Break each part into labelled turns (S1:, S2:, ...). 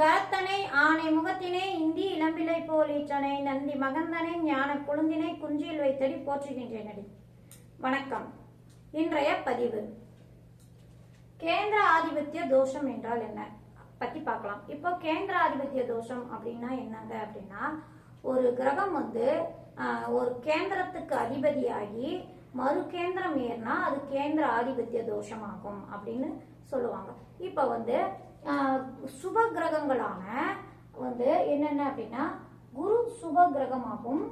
S1: கரத்தனை ஆணை முகத்தினை இந்தி இளம்பிலை போல் ஈற்றனை நந்தி மகந்தனை ஞான குழுந்தினை குஞ்சியில் வைத்தடி போற்றுகின்றேனடி. வணக்கம். இன்றைய பதிவு. கேந்திர ஆதிபத்திய தோஷம் என்றால் என்ன? பத்தி பார்க்கலாம். இப்போ கேந்திர ஆதிபத்திய தோஷம் அப்படின்னா என்னங்க அப்படின்னா ஒரு கிரகம் வந்து ஒரு கேந்திரத்துக்கு அதிபதியாகி மறு கேந்திரம் ஏறினா அது கேந்திர ஆதிபத்திய தோஷமாகும் அப்படின்னு சொல்லுவாங்க. இப்போ வந்து சுப கிரகங்களான வந்து என்னென்ன அப்படின்னா குரு சுப கிரகமாகும்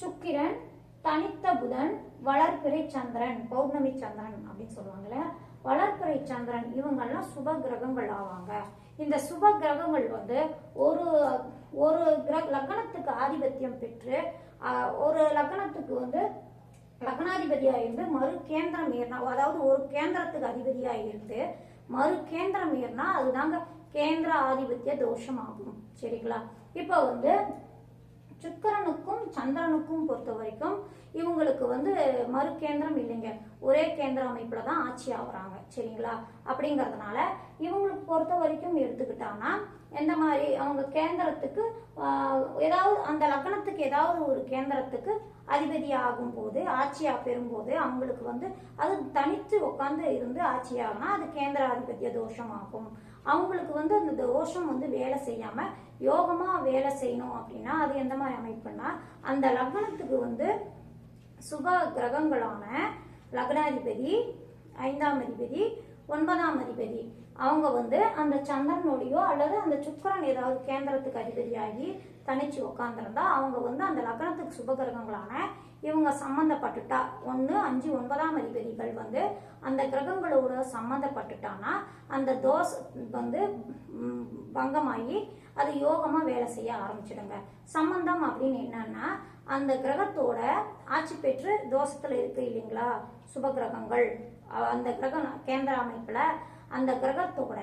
S1: சுக்கிரன் தனித்த புதன் வளர்பிறை சந்திரன் பௌர்ணமி சந்திரன் அப்படின்னு சொல்லுவாங்கல்ல. வளர்பிறை சந்திரன் இவங்கெல்லாம் சுப கிரகங்கள் ஆவாங்க. இந்த சுப கிரகங்கள் வந்து ஒரு ஒரு கிரக லக்னத்துக்கு ஆதிபத்தியம் பெற்று ஒரு லக்னத்துக்கு வந்து லக்னாதிபதியாக இருந்து மறு கேந்திரம் ஏறினா அதாவது ஒரு கேந்திரத்துக்கு அதிபதியாக இருந்து மறு கேந்திரம் ஏறினா அதுதாங்க கேந்திர ஆதிபத்திய தோஷம் ஆகும் சரிங்களா? இப்போ வந்து சுக்கரனுக்கும் சந்திரனுக்கும் பொறுத்த வரைக்கும் இவங்களுக்கு வந்து மறு கேந்திரம் இல்லைங்க. ஒரே கேந்திர அமைப்புல தான் ஆட்சி ஆகுறாங்க. சரிங்களா? அப்படிங்கறதுனால இவங்களுக்கு பொறுத்த வரைக்கும் எடுத்துக்கிட்டாங்கன்னா எந்த மாதிரி அவங்க கேந்திரத்துக்கு ஏதாவது அந்த லக்னத்துக்கு ஏதாவது ஒரு கேந்திரத்துக்கு அதிபதி ஆகும் போது பெறும்போது அவங்களுக்கு வந்து அது தனித்து உட்காந்து இருந்து ஆட்சியாகனா அது கேந்திராதிபத்திய தோஷமாகும். தோஷம் ஆகும் அவங்களுக்கு வந்து அந்த தோஷம் வந்து வேலை செய்யாம யோகமா வேலை செய்யணும் அப்படின்னா அது எந்த மாதிரி அமைப்புன்னா அந்த லக்னத்துக்கு வந்து சுப கிரகங்களான லக்னாதிபதி ஐந்தாம் அதிபதி ஒன்பதாம் அதிபதி. அவங்க வந்து அந்த சந்திரனுடையோ அல்லது அந்த சுக்கரன் ஏதாவது கேந்திரத்துக்கு அதிபதியாகி தனிச்சு உட்காந்துருந்தா அவங்க வந்து அந்த லக்னத்துக்கு சுப கிரகங்களான இவங்க சம்மந்தப்பட்டுட்டா. ஒன்று அஞ்சு ஒன்பதாம் அதிபதிகள் வந்து அந்த கிரகங்களோட சம்மந்தப்பட்டுட்டான்னா அந்த தோஷ வந்து பங்கமாகி அது யோகமாக வேலை செய்ய ஆரம்பிச்சிடுங்க. சம்பந்தம் அப்படின்னு என்னன்னா அந்த கிரகத்தோட ஆட்சி பெற்று தோஷத்துல இருக்கு இல்லைங்களா? சுப கிரகங்கள். அந்த கிரகம் கேந்திர அமைப்புல அந்த கிரகத்தோட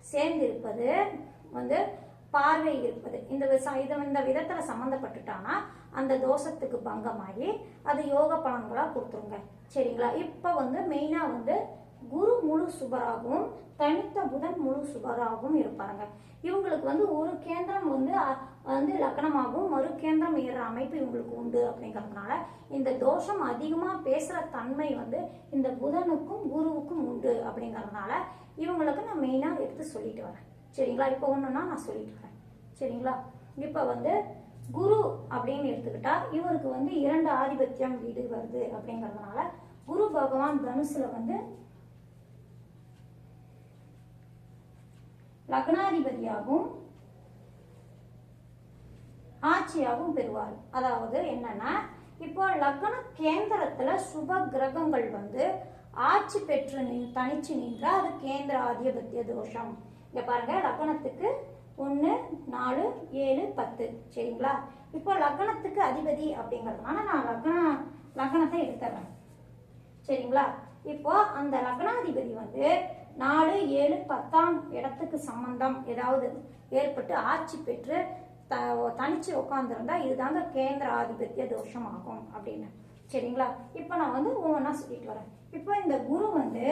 S1: சேர்ந்து இருப்பது வந்து பார்வை இருப்பது. இந்த விச- இது இந்த விதத்துல சம்மந்தப்பட்டுட்டானா அந்த தோஷத்துக்கு பங்கமாகி அது யோக பலன்களா கொடுத்துருங்க. சரிங்களா? இப்ப வந்து மெயினா வந்து குரு முழு சுபராகவும் தனித்த புதன் முழு சுபராகவும் இருப்பாங்க இவங்களுக்கு வந்து ஒரு கேந்திரம் வந்து வந்து லக்னமாகவும் மறுகேந்திரம் ஏற அமைப்பு இவங்களுக்கு உண்டு அப்படிங்கிறதுனால இந்த தோஷம் அதிகமாக பேசுகிற தன்மை வந்து இந்த புதனுக்கும் குருவுக்கும் உண்டு அப்படிங்கறதுனால இவங்களுக்கு நான் மெயினாக எடுத்து சொல்லிட்டு வரேன். சரிங்களா? இப்போ ஒன்றுனா நான் சொல்லிட்டு வரேன். சரிங்களா? இப்போ வந்து குரு அப்படின்னு எடுத்துக்கிட்டா இவருக்கு வந்து இரண்டு ஆதிபத்தியம் வீடு வருது அப்படிங்கிறதுனால குரு பகவான் தனுசுல வந்து லக்னாதிபதியாகவும் ஆட்சியாகவும் பெறுவார். அதாவது என்னன்னா இப்போ லக்ன கேந்திரத்துல சுப கிரகங்கள் வந்து ஆட்சி பெற்று நின் தனிச்சு நின்றா அது கேந்திர ஆதிபத்திய தோஷம். இங்க பாருங்க லக்னத்துக்கு ஒன்று நாலு ஏழு பத்து. சரிங்களா? இப்போ லக்னத்துக்கு அதிபதி அப்படிங்கிறதுனால நான் லக்ன லக்னத்தை எடுத்துறேன். சரிங்களா? இப்போ அந்த லக்னாதிபதி வந்து நாலு ஏழு பத்தாம் இடத்துக்கு சம்பந்தம் ஏதாவது ஏற்பட்டு ஆட்சி பெற்று த தனிச்சு உட்காந்துருந்தா இதுதாங்க கேந்திர ஆதிபத்திய தோஷம் ஆகும் அப்படின்னு. சரிங்களா? இப்போ நான் வந்து ஒவ்வொன்றா சொல்லிட்டு வரேன். இப்போ இந்த குரு வந்து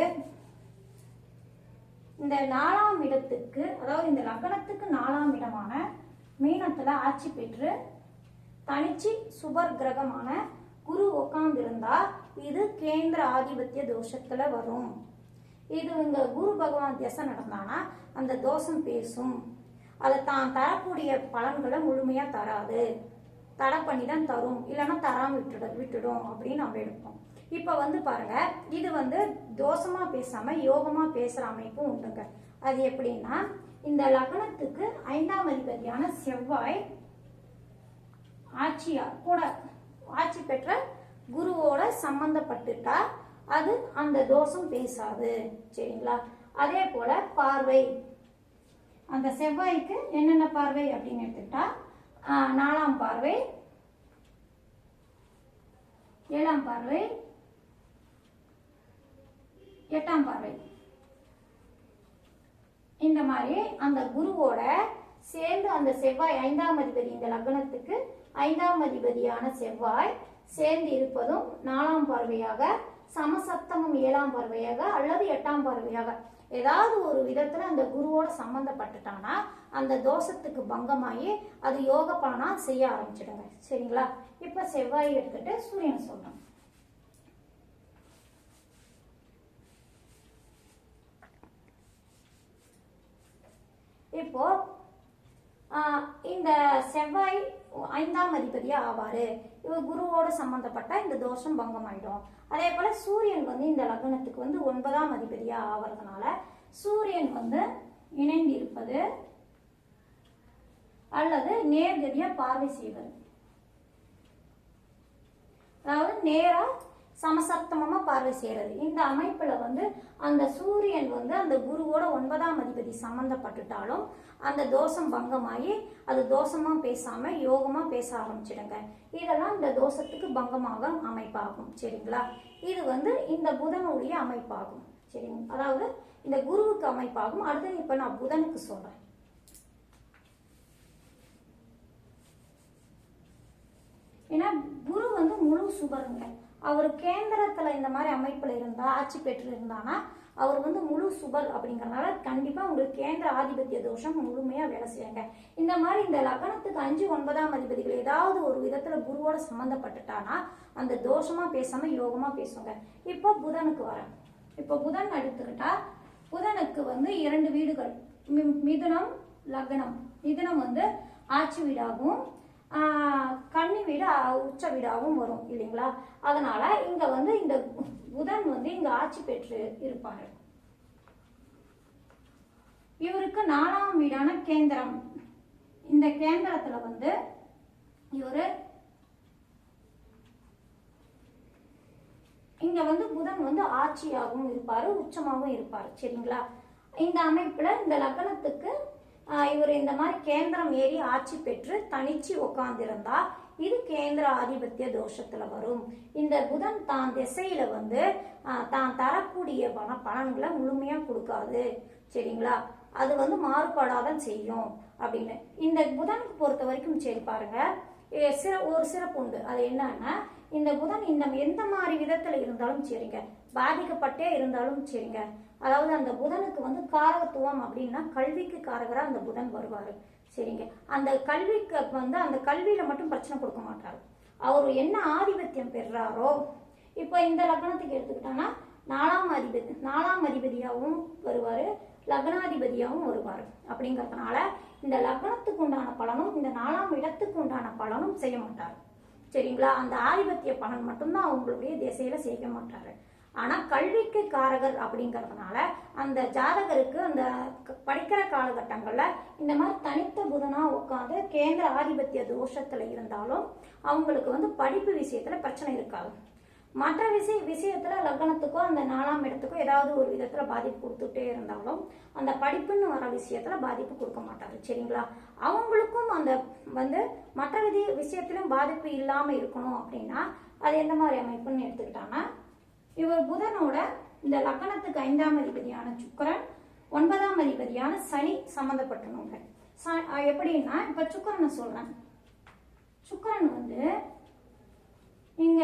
S1: இந்த நாலாம் இடத்துக்கு அதாவது இந்த லக்னத்துக்கு நாலாம் இடமான மீனத்துல ஆட்சி பெற்று தனிச்சு சுபர் கிரகமான குரு உட்கார்ந்திருந்தா இது கேந்திர ஆதிபத்திய தோஷத்துல வரும். இது இங்க குரு பகவான் திசை நடந்தானா அந்த தோஷம் பேசும். அதை தான் தரக்கூடிய பலன்களை முழுமையாக தராது. தடை பண்ணி தான் தரும். இல்லைன்னா தராமல் விட்டுட விட்டுடும் அப்படின்னு நம்ம எடுப்போம். இப்போ வந்து பாருங்க இது வந்து தோஷமாக பேசாமல் யோகமாக பேசுகிற அமைப்பும் உண்டுங்க. அது எப்படின்னா இந்த லக்னத்துக்கு ஐந்தாம் அதிபதியான செவ்வாய் ஆட்சியா கூட ஆட்சி பெற்ற குருவோட சம்பந்தப்பட்டுட்டா அது அந்த தோஷம் பேசாது. சரிங்களா? அதே போல பார்வை. அந்த செவ்வாய்க்கு என்னென்ன பார்வை அப்படின்னு எடுத்துக்கிட்டா நாலாம் பார்வை ஏழாம் பார்வை எட்டாம் பார்வை. இந்த மாதிரி அந்த குருவோட சேர்ந்து அந்த செவ்வாய் ஐந்தாம் அதிபதி இந்த லக்னத்துக்கு ஐந்தாம் அதிபதியான செவ்வாய் சேர்ந்து இருப்பதும் நாலாம் பார்வையாக சமசப்தமம் ஏழாம் பார்வையாக அல்லது எட்டாம் பார்வையாக ஏதாவது ஒரு விதத்துல அந்த குருவோட சம்பந்தப்பட்டுட்டானா அந்த தோஷத்துக்கு பங்கமாகி அது யோக பலனா செய்ய ஆரம்பிச்சிடுங்க. சரிங்களா? இப்ப செவ்வாய் எடுத்துட்டு சூரியன் சொல்றோம் இப்போ இந்த செவ்வாய் ஐந்தாம் அதிபதியா ஆவாரு. குருவோட சம்பந்தப்பட்ட இந்த தோஷம் பங்கமாயிடும். அதே போல சூரியன் வந்து இந்த லக்னத்துக்கு வந்து ஒன்பதாம் அதிபதியா ஆவறதுனால சூரியன் வந்து இணைந்திருப்பது அல்லது நேர்கதியா பார்வை செய்வது. அதாவது நேரா சமசப்தமமா பார்வை செய்கிறது இந்த அமைப்பில் வந்து அந்த சூரியன் வந்து அந்த குருவோட ஒன்பதாம் அதிபதி சம்மந்தப்பட்டுட்டாலும் அந்த தோஷம் பங்கமாகி அது தோஷமாக பேசாமல் யோகமாக பேச ஆரம்பிச்சிடுங்க. இதெல்லாம் இந்த தோஷத்துக்கு பங்கமாக அமைப்பாகும். சரிங்களா? இது வந்து இந்த புதனுடைய அமைப்பாகும். சரிங்க? அதாவது இந்த குருவுக்கு அமைப்பாகும். அடுத்தது இப்போ நான் புதனுக்கு சொல்கிறேன் ஏன்னா குரு வந்து முழு சுபருங்க. அவர் கேந்திரத்துல இந்த மாதிரி அமைப்புல இருந்தா ஆட்சி பெற்று இருந்தானா அவர் வந்து முழு சுபர் அப்படிங்கறதுனால கண்டிப்பா உங்களுக்கு கேந்திர ஆதிபத்திய தோஷம் முழுமையா வேலை செய்யுங்க. இந்த மாதிரி இந்த லக்னத்துக்கு அஞ்சு ஒன்பதாம் அதிபதிகள் ஏதாவது ஒரு விதத்துல குருவோட சம்பந்தப்பட்டுட்டானா அந்த தோஷமா பேசாம யோகமா பேசுங்க. இப்போ புதனுக்கு வரேன் இப்போ புதன் எடுத்துக்கிட்டா புதனுக்கு வந்து இரண்டு வீடுகள். மி- மிதுனம் லக்னம். மிதுனம் வந்து ஆட்சி வீடாகவும் கன்னி வீடு உச்ச வீடாகவும் வரும் இல்லைங்களா? அதனால இங்க வந்து இந்த புதன் வந்து இங்க ஆட்சி பெற்று இருப்பாரு. இவருக்கு நாலாம் வீடான கேந்திரம். இந்த கேந்திரத்துல வந்து இவரு இங்க வந்து புதன் வந்து ஆட்சியாகவும் இருப்பாரு உச்சமாகவும் இருப்பாரு சரிங்களா? இந்த அமைப்புல இந்த லக்னத்துக்கு இவர் இந்த மாதிரி கேந்திரம் ஏறி ஆட்சி பெற்று தனிச்சு உட்கார்ந்திருந்தா இது கேந்திர ஆதிபத்திய தோஷத்துல வரும். இந்த புதன் தான் திசையில வந்து தான் தரக்கூடிய பண பலன்களை முழுமையா கொடுக்காது. சரிங்களா? அது வந்து மாறுபாடாதான் செய்யும் அப்படின்னு. இந்த புதனுக்கு பொறுத்த வரைக்கும் சரி பாருங்க. ஏ, சிற ஒரு சிறப்பு உண்டு. அது என்னன்னா இந்த புதன் இந்த எந்த மாதிரி விதத்துல இருந்தாலும் சரிங்க. பாதிக்கப்பட்டே இருந்தாலும் சரிங்க. அதாவது அந்த புதனுக்கு வந்து காரகத்துவம் அப்படின்னா கல்விக்கு காரகராக அந்த புதன் வருவார். சரிங்க. அந்த கல்விக்கு வந்து அந்த கல்வியில மட்டும் பிரச்சனை கொடுக்க மாட்டார். அவர் என்ன ஆதிபத்தியம் பெறுறாரோ இப்போ இந்த லக்னத்துக்கு எடுத்துக்கிட்டோன்னா நாலாம் அதிபதி நாலாம் அதிபதியாகவும் வருவார் லக்னாதிபதியாகவும் வருவார். அப்படிங்கறதுனால இந்த லக்னத்துக்கு உண்டான பலனும் இந்த நாலாம் இடத்துக்கு உண்டான பலனும் செய்ய மாட்டார். சரிங்களா? அந்த ஆதிபத்திய பலன் மட்டும்தான் அவங்களுடைய திசையில செய்ய மாட்டாரு. ஆனால் கல்விக்கு காரகர் அப்படிங்கிறதுனால அந்த ஜாதகருக்கு அந்த படிக்கிற காலகட்டங்களில் இந்த மாதிரி தனித்த புதனாக உட்காந்து கேந்திர ஆதிபத்திய தோஷத்தில் இருந்தாலும் அவங்களுக்கு வந்து படிப்பு விஷயத்தில் பிரச்சனை இருக்காது. மற்ற விஷய விஷயத்துல லக்னத்துக்கோ அந்த நாலாம் இடத்துக்கோ ஏதாவது ஒரு விதத்துல பாதிப்பு கொடுத்துட்டே இருந்தாலும் அந்த படிப்புன்னு வர விஷயத்துல பாதிப்பு கொடுக்க மாட்டாரு சரிங்களா? அவங்களுக்கும் அந்த வந்து மற்ற விதி விஷயத்திலும் பாதிப்பு இல்லாம இருக்கணும் அப்படின்னா அது எந்த மாதிரி அமைப்புன்னு எடுத்துக்கிட்டாங்கன்னா இவர் புதனோட இந்த லக்னத்துக்கு ஐந்தாம் அதிபதியான சுக்கிரன் ஒன்பதாம் அதிபதியான சனி சம்மந்தப்பட்டவங்க எப்படின்னா இப்ப சுக்கிரனை சொல்றேன். சுக்கரன் வந்து இங்க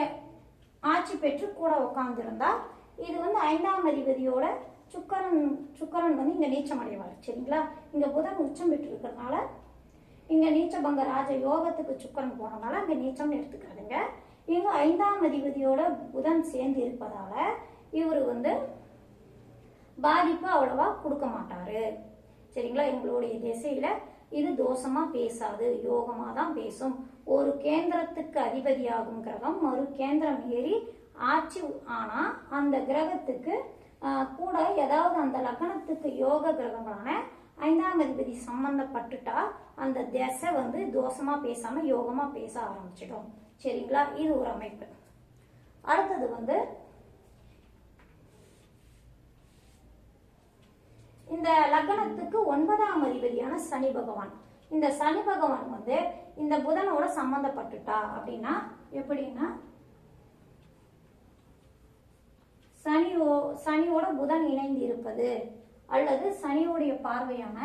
S1: ஆட்சி பெற்று கூட உட்காந்துருந்தா இது வந்து ஐந்தாம் அதிபதியோட சுக்கரன் சுக்கரன் வந்து இங்க நீச்சம் அடைவார் சரிங்களா? இங்க புதன் உச்சம் பெற்று இருக்கிறதுனால இங்க நீச்சபங்க ராஜ யோகத்துக்கு சுக்கரன் போறதுனால அங்க நீச்சம்னு எடுத்துக்கிறதுங்க இவங்க ஐந்தாம் அதிபதியோட புதன் சேர்ந்து இருப்பதால இவர் வந்து பாதிப்பு அவ்வளவா கொடுக்க மாட்டாரு. சரிங்களா? எங்களுடைய திசையில இது தோஷமா பேசாது யோகமா தான் பேசும். ஒரு கேந்திரத்துக்கு அதிபதியாகும் கிரகம் மறு கேந்திரம் ஏறி ஆட்சி ஆனா அந்த கிரகத்துக்கு கூட ஏதாவது அந்த லக்னத்துக்கு யோக கிரகங்களான ஐந்தாம் அதிபதி சம்பந்தப்பட்டுட்டா அந்த திசை வந்து தோஷமா பேசாம யோகமா பேச ஆரம்பிச்சிடும். சரிங்களா? இது ஒரு அமைப்பு. அடுத்தது வந்து இந்த லக்னத்துக்கு ஒன்பதாம் அதிபதியான சனி பகவான். இந்த சனி பகவான் வந்து இந்த புதனோட சம்பந்தப்பட்டுட்டா அப்படின்னா எப்படின்னா சனியோ சனியோட புதன் இணைந்து இருப்பது அல்லது சனியோடைய பார்வையான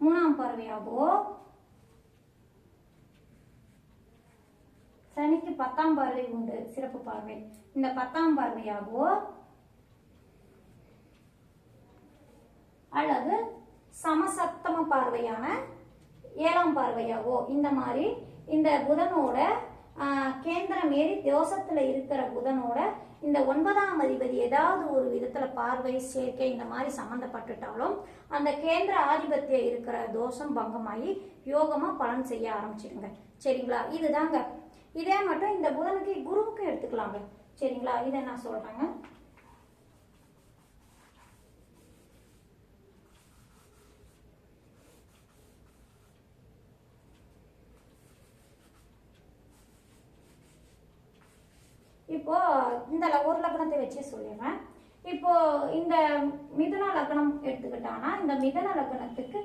S1: மூணாம் பார்வையாகவோ சனிக்கு பத்தாம் பார்வை உண்டு. சிறப்பு பார்வை. இந்த பத்தாம் பார்வையாகவோ அல்லது சமசப்தம பார்வையான ஏழாம் பார்வையாகவோ இந்த மாதிரி இந்த புதனோட கேந்திரம் ஏறி தோஷத்துல இருக்கிற புதனோட இந்த ஒன்பதாம் அதிபதி ஏதாவது ஒரு விதத்துல பார்வை சேர்க்கை இந்த மாதிரி சம்மந்தப்பட்டுட்டாலும் அந்த கேந்திர ஆதிபத்தியம் இருக்கிற தோஷம் பங்கமாகி யோகமா பலன் செய்ய ஆரம்பிச்சிடுங்க. சரிங்களா? இதுதாங்க இதே மட்டும் இந்த புதனுக்கு குருவுக்கு எடுத்துக்கலாங்க. சரிங்களா? இதை நான் சொல்றேங்க. இப்போ இந்த ஒரு லக்னத்தை வச்சு சொல்லிடுறேன். இப்போ இந்த மிதுன லக்னம் எடுத்துக்கிட்டானா இந்த மிதுன லக்னத்துக்கு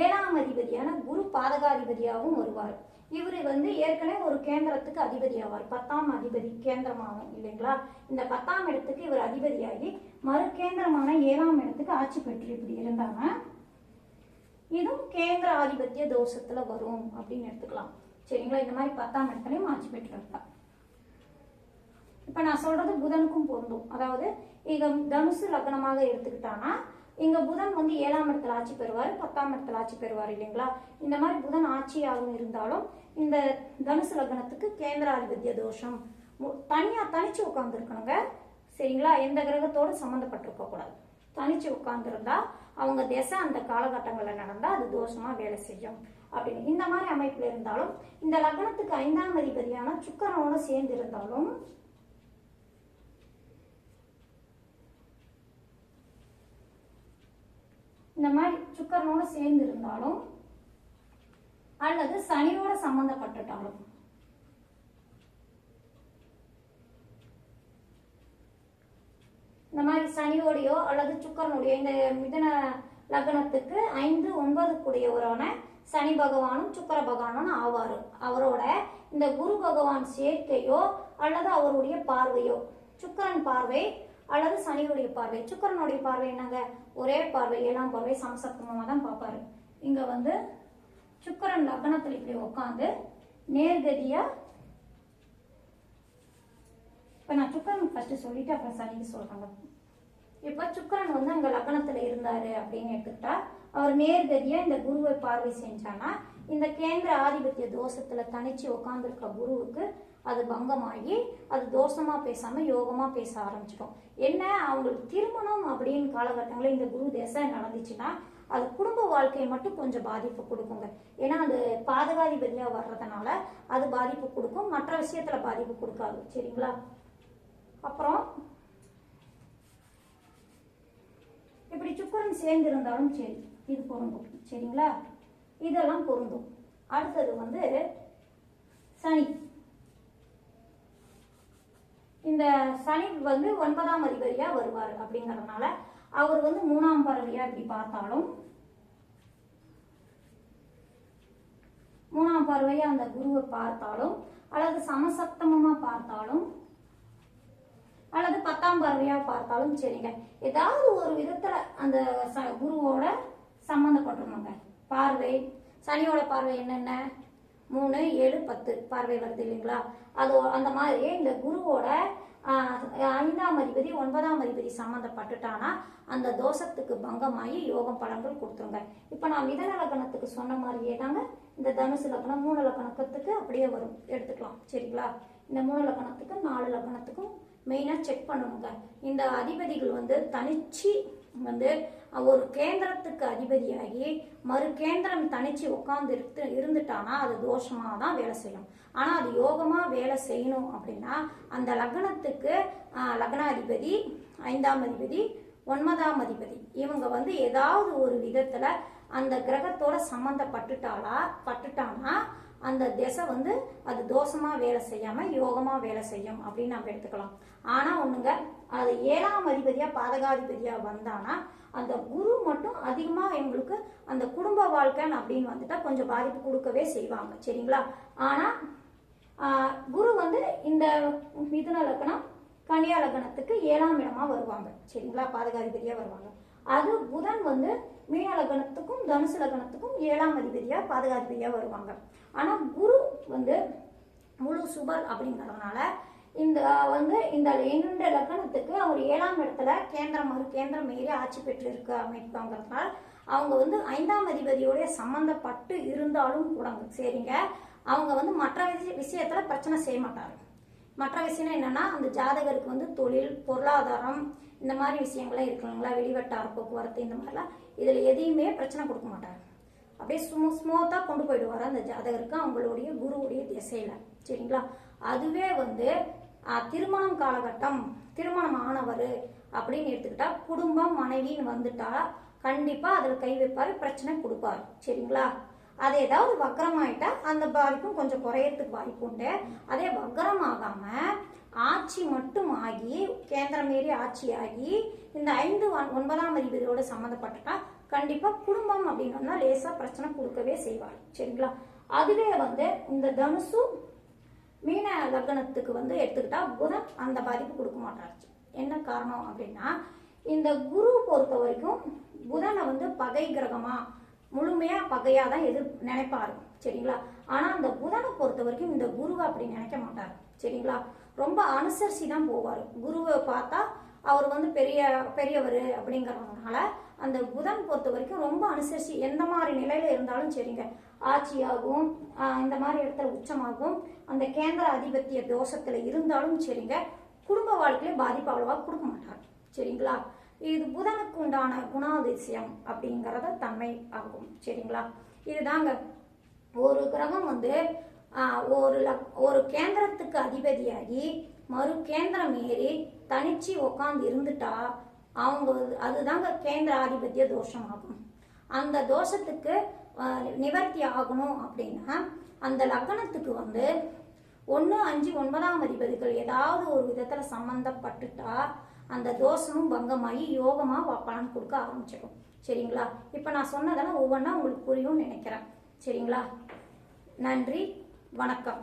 S1: ஏழாம் அதிபதியான குரு பாதகாதிபதியாகவும் வருவார். இவர் வந்து ஏற்கனவே ஒரு கேந்திரத்துக்கு அதிபதி ஆவார். பத்தாம் அதிபதி கேந்திரமாகும் இல்லைங்களா? இந்த பத்தாம் இடத்துக்கு இவர் அதிபதியாகி மறு கேந்திரமான ஏழாம் இடத்துக்கு ஆட்சி பெற்று இப்படி இருந்தாங்க. இதுவும் கேந்திர ஆதிபத்திய தோஷத்துல வரும் அப்படின்னு எடுத்துக்கலாம். சரிங்களா? இந்த மாதிரி பத்தாம் இடத்துலையும் ஆட்சி பெற்று இருக்கா இப்ப நான் சொல்றது புதனுக்கும் பொருந்தும். அதாவது இங்க தனுசு லக்னமாக எடுத்துக்கிட்டான்னா இங்க புதன் வந்து ஏழாம் இடத்துல ஆட்சி பெறுவார் பத்தாம் இடத்துல ஆட்சி பெறுவார் இல்லைங்களா? இந்த மாதிரி புதன் ஆட்சியாகவும் இருந்தாலும் இந்த தனுசு லக்னத்துக்கு கேந்திராதிபத்திய தோஷம். மு- தனியா தனிச்சு உட்காந்துருக்கணுங்க சரிங்களா? எந்த கிரகத்தோடு சம்மந்தப்பட்டிருக்க கூடாது. தனிச்சு உட்கார்ந்துருந்தா அவங்க திசை அந்த காலகட்டங்களில் நடந்தால் அது தோஷமாக வேலை செய்யும். அப்படின்னு. இந்த மாதிரி அமைப்பில் இருந்தாலும் இந்த லக்னத்துக்கு ஐந்தாம் அதிபதியான சுக்கரனோட சேர்ந்து இருந்தாலும் இந்த மாதிரி சுக்கரனோட சேர்ந்து இருந்தாலும் அல்லது சனியோட சம்பந்தப்பட்டுட்டாலும். இந்த மாதிரி சனியோடையோ அல்லது சுக்கரனுடைய இந்த மிதன லக்னத்துக்கு ஐந்து ஒன்பது கூடியவரான சனி பகவானும் சுக்கர பகவானும் ஆவார். அவரோட இந்த குரு பகவான் சேர்க்கையோ அல்லது அவருடைய பார்வையோ சுக்கரன் பார்வை அல்லது சனியுடைய பார்வை. சுக்கரனுடைய பார்வை என்னங்க? ஒரே பார்வை ஏழாம் பார்வை சமசப்தமாக தான் பார்ப்பாரு. இங்க வந்து சுக்கரன் லக்னத்தில் இப்படி உட்காந்து நேர்கதியா இப்ப நான் சுக்கரன் ஃபர்ஸ்ட் சொல்லிட்டு அப்புறம் சனிக்கு சொல்றாங்க இப்ப சுக்கரன் வந்து அங்க லக்னத்துல இருந்தாரு அப்படின்னு எடுத்துக்கிட்டா அவர் நேர்கதியா இந்த குருவை பார்வை செஞ்சானா இந்த கேந்திர ஆதிபத்திய தோஷத்துல தனிச்சு உட்காந்துருக்க குருவுக்கு அது பங்கமாகி அது தோஷமாக பேசாமல் யோகமாக பேச ஆரம்பிச்சிடும். என்ன? அவங்களுக்கு திருமணம் அப்படின்னு காலகட்டங்களில் இந்த குரு தசை நடந்துச்சுன்னா அது குடும்ப வாழ்க்கையை மட்டும் கொஞ்சம் பாதிப்பு கொடுக்குங்க. ஏன்னா அது பாதகாதிபதியாக வர்றதுனால அது பாதிப்பு கொடுக்கும். மற்ற விஷயத்தில் பாதிப்பு கொடுக்காது. சரிங்களா? அப்புறம் இப்படி சுக்கரன் சேர்ந்து இருந்தாலும் சரி இது பொருந்தும். சரிங்களா? இதெல்லாம் பொருந்தும். அடுத்தது வந்து சனி. இந்த சனி வந்து ஒன்பதாம் அதிபதியா வருவார் அப்படிங்கறதுனால அவர் வந்து மூணாம் பறவையா இப்படி பார்த்தாலும் மூணாம் பார்வையா அந்த குருவை பார்த்தாலும் அல்லது சமசப்தமமா பார்த்தாலும் அல்லது பத்தாம் பார்வையா பார்த்தாலும் சரிங்க. ஏதாவது ஒரு விதத்துல அந்த ச- குருவோட சம்மந்தப்பட்டிருந்தோங்க பார்வை சனியோட பார்வை என்னென்ன மூணு ஏழு பத்து பார்வை வருது இல்லைங்களா? அது அந்த மாதிரி இந்த குருவோட ஐந்தாம் அதிபதி ஒன்பதாம் அதிபதி சம்மந்தப்பட்டுட்டானா அந்த தோஷத்துக்கு பங்கமாகி யோகம் பலன்கள் கொடுத்துருங்க. இப்போ நான் மிதன லக்கணத்துக்கு சொன்ன மாதிரியே தாங்க இந்த தனுசு லக்கணம் மூணு லக்கணத்துக்கு அப்படியே வரும். எடுத்துக்கலாம் சரிங்களா? இந்த மூணு லக்கணத்துக்கும் நாலு லக்கணத்துக்கும் மெயினாக செக் பண்ணணுங்க இந்த அதிபதிகள் வந்து தனிச்சு வந்து ஒரு கேந்திரத்துக்கு அதிபதியாகி மறு கேந்திரம் தனிச்சு உட்கார்ந்து இருந்து இருந்துட்டானா அது தோஷமாக தான் வேலை செய்யும். ஆனால் அது யோகமாக வேலை செய்யணும் அப்படின்னா அந்த லக்னத்துக்கு லக்னாதிபதி ஐந்தாம் அதிபதி ஒன்பதாம் அதிபதி இவங்க வந்து ஏதாவது ஒரு விதத்தில் அந்த கிரகத்தோட சம்மந்தப்பட்டுட்டாளா பட்டுட்டானா அந்த திசை வந்து அது தோஷமா வேலை செய்யாம யோகமா வேலை செய்யும் அப்படின்னு நம்ம எடுத்துக்கலாம். ஆனா ஒண்ணுங்க அது ஏழாம் அதிபதியா பாதகாதிபதியா வந்தானா அந்த குரு மட்டும் அதிகமா எங்களுக்கு அந்த குடும்ப வாழ்க்கைன்னு அப்படின்னு வந்துட்டா கொஞ்சம் பாதிப்பு கொடுக்கவே செய்வாங்க. சரிங்களா? ஆனா குரு வந்து இந்த மிதுன லக்னம் கன்னியா லக்னத்துக்கு ஏழாம் இடமா வருவாங்க. சரிங்களா? பாதகாதிபதியா வருவாங்க. அது புதன் வந்து மீன லக்னத்துக்கும் தனுசு லக்னத்துக்கும் ஏழாம் அதிபதியாக பாதுகாதிபதியாக வருவாங்க. ஆனால் குரு வந்து முழு சுபர் அப்படிங்கிறதுனால இந்த வந்து இந்த இரண்டு லக்னத்துக்கு அவர் ஏழாம் இடத்துல கேந்திரம் மறு கேந்திரம் ஏறி ஆட்சி பெற்றிருக்க அமைப்பாங்கிறதுனால அவங்க வந்து ஐந்தாம் அதிபதியோடைய சம்பந்தப்பட்டு இருந்தாலும் கூட சரிங்க. அவங்க வந்து மற்ற விஷய- விஷயத்துல பிரச்சனை செய்ய மாட்டாங்க. மற்ற விஷயம் என்னன்னா அந்த ஜாதகருக்கு வந்து தொழில் பொருளாதாரம் இந்த மாதிரி விஷயங்கள்லாம் இருக்குங்களா? வெளிவட்டார போக்குவரத்து இந்த மாதிரிலாம் இதில் எதையுமே பிரச்சனை கொடுக்க மாட்டாங்க அப்படியே ஸ்மூ ஸ்மூத்தாக கொண்டு போயிடுவார் அந்த ஜாதகருக்கு அவங்களுடைய குருவுடைய திசையில. சரிங்களா? அதுவே வந்து திருமணம் காலகட்டம் திருமணம் ஆனவர் அப்படின்னு எடுத்துக்கிட்டா குடும்பம் மனைவின்னு வந்துட்டா கண்டிப்பாக அதில் கை வைப்பார் பிரச்சனை கொடுப்பாரு. சரிங்களா? அது ஏதாவது வக்கரமாயிட்டா அந்த பாதிப்பும் கொஞ்சம் குறையறதுக்கு வாய்ப்பு உண்டு. அதே வக்கரம் ஆகாம ஆட்சி மட்டும் ஆகி கேந்திரம் மீறி ஆட்சி ஆகி இந்த ஐந்து ஒன்பதாம் அதிபதியோட சம்மந்தப்பட்டுட்டா கண்டிப்பா குடும்பம் அப்படின்னு வந்தா லேசா பிரச்சனை கொடுக்கவே செய்வார். சரிங்களா? அதுவே வந்து இந்த தனுசு மீன லக்னத்துக்கு வந்து எடுத்துக்கிட்டா புதன் அந்த பாதிப்பு கொடுக்க மாட்டாரு. என்ன காரணம் அப்படின்னா இந்த குரு பொறுத்த வரைக்கும் புதனை வந்து பகை கிரகமா முழுமையாக பகையாக தான் எதிர் நினைப்பாரு சரிங்களா? ஆனால் அந்த புதனை பொறுத்த வரைக்கும் இந்த குருவை அப்படி நினைக்க மாட்டார். சரிங்களா? ரொம்ப அனுசரிச்சு தான் போவார். குருவை பார்த்தா அவர் வந்து பெரிய பெரியவர் அப்படிங்கிறதுனால அந்த புதன் பொறுத்த வரைக்கும் ரொம்ப அனுசரிச்சு எந்த மாதிரி நிலையில இருந்தாலும் சரிங்க. ஆட்சியாகவும் இந்த மாதிரி இடத்துல உச்சமாகவும் அந்த கேந்திர ஆதிபத்திய தோஷத்துல இருந்தாலும் சரிங்க. குடும்ப வாழ்க்கையில பாதிப்பு அவ்வளவா கொடுக்க மாட்டார். சரிங்களா? இது புதனுக்கு உண்டான குணாதிசயம் அப்படிங்கறத தன்மை ஆகும். சரிங்களா? இதுதாங்க. ஒரு கிரகம் வந்து ஒரு லக்- ஒரு கேந்திரத்துக்கு அதிபதியாகி மறு கேந்திரம் ஏறி தனிச்சு உக்காந்து இருந்துட்டா அவங்க அதுதாங்க கேந்திர ஆதிபத்திய தோஷம் ஆகும் அந்த தோஷத்துக்கு நிவர்த்தி ஆகணும் அப்படின்னா அந்த லக்னத்துக்கு வந்து ஒன்று அஞ்சு ஒன்பதாம் அதிபதிகள் ஏதாவது ஒரு விதத்தில் சம்மந்தப்பட்டுட்டா அந்த தோஷமும் பங்கமாகி யோகமாக பலன் கொடுக்க ஆரம்பிச்சிடும். சரிங்களா? இப்போ நான் சொன்னதெல்லாம் ஒவ்வொன்றா உங்களுக்கு புரியும்னு நினைக்கிறேன். சரிங்களா? நன்றி. வணக்கம்.